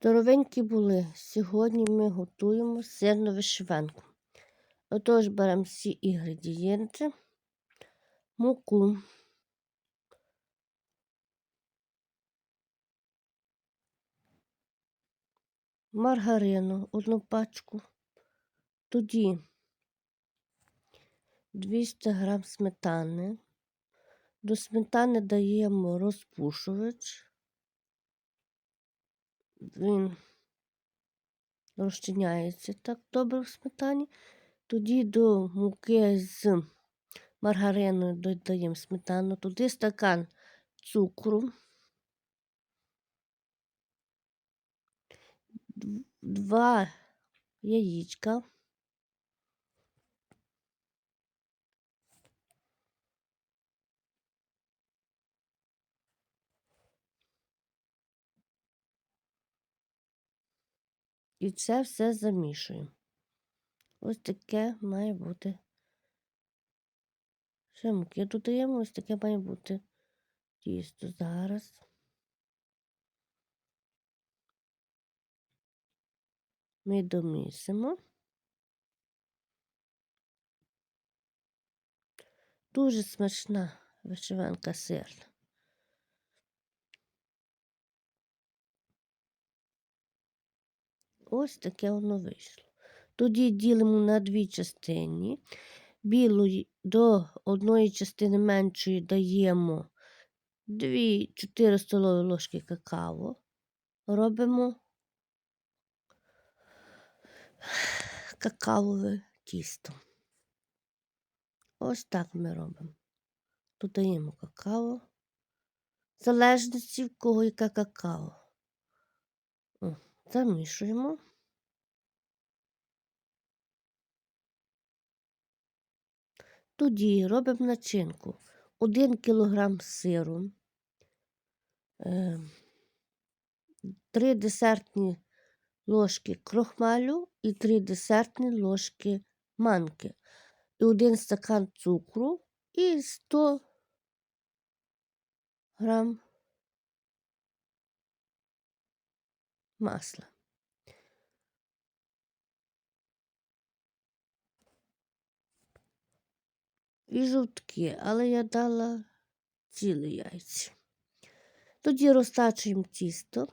Здоровенькі були. Сьогодні ми готуємо сирну вишиванку. Отож, беремо всі інгредієнти, муку, маргарину, одну пачку, тоді 200 г сметани. До сметани даємо розпушувач він розчиняється так добре в сметані. Тоді до муки з маргариною додаємо сметану, туди стакан цукру, два яєчка. І це все замішуємо. Ось таке має бути. Ще муки додаємо, ось таке має бути тісто зараз. Ми домісимо. Дуже смачна вишиванка сирна. Ось таке воно вийшло. Тоді ділимо на дві частини. Білу до одної частини меншої даємо 2-4 столові ложки какао. Робимо какаове тісто. Ось так ми робимо. Додаємо какао. В залежності в кого яке какао. Замішуємо. Тоді робимо начинку. 1 кг сиру, 3 ем, десертні ложки крохмалю і 3 десертні ложки манки, і 1 стакан цукру і 100 грам масла. І жовтки, але я дала цілі яйця. Тоді розтачуємо тісто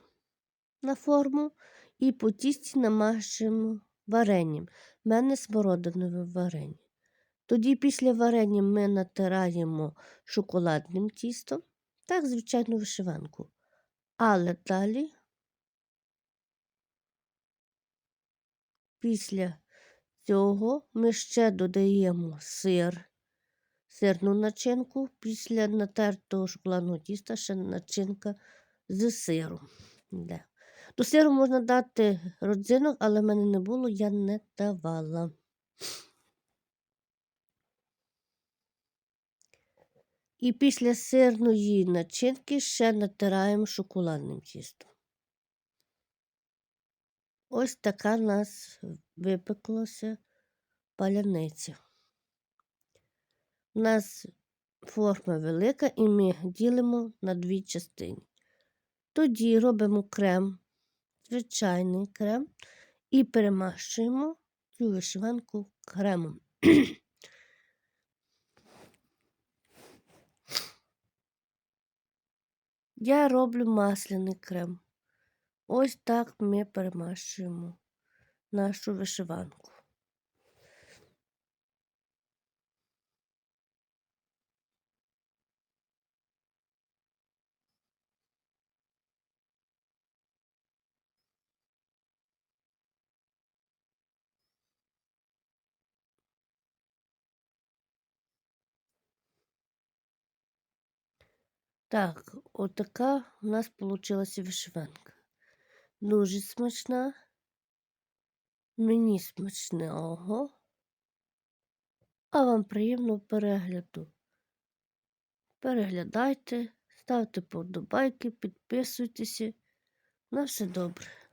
на форму і по тісті намащуємо варенням. У мене смородинове варення. Тоді після варення ми натираємо шоколадним тістом, так, звичайну вишиванку. Але далі Після цього ми ще додаємо сир, сирну начинку, після натертого шоколадного тіста ще начинка з сиром. До сиру можна дати родзинок, але в мене не було, я не давала. І після сирної начинки ще натираємо шоколадним тістом. Ось така в нас випеклася паляниця. У нас форма велика і ми ділимо на дві частини. Тоді робимо крем, звичайний крем, і перемащуємо цю вишиванку кремом. Я роблю масляний крем. Ось так ми перемащуємо нашу вишиванку. Так, отака у нас получилася вишиванка. Дуже смачна. Мені смачного, а вам приємного перегляду. Переглядайте, ставте подобайки, підписуйтеся. На все добре.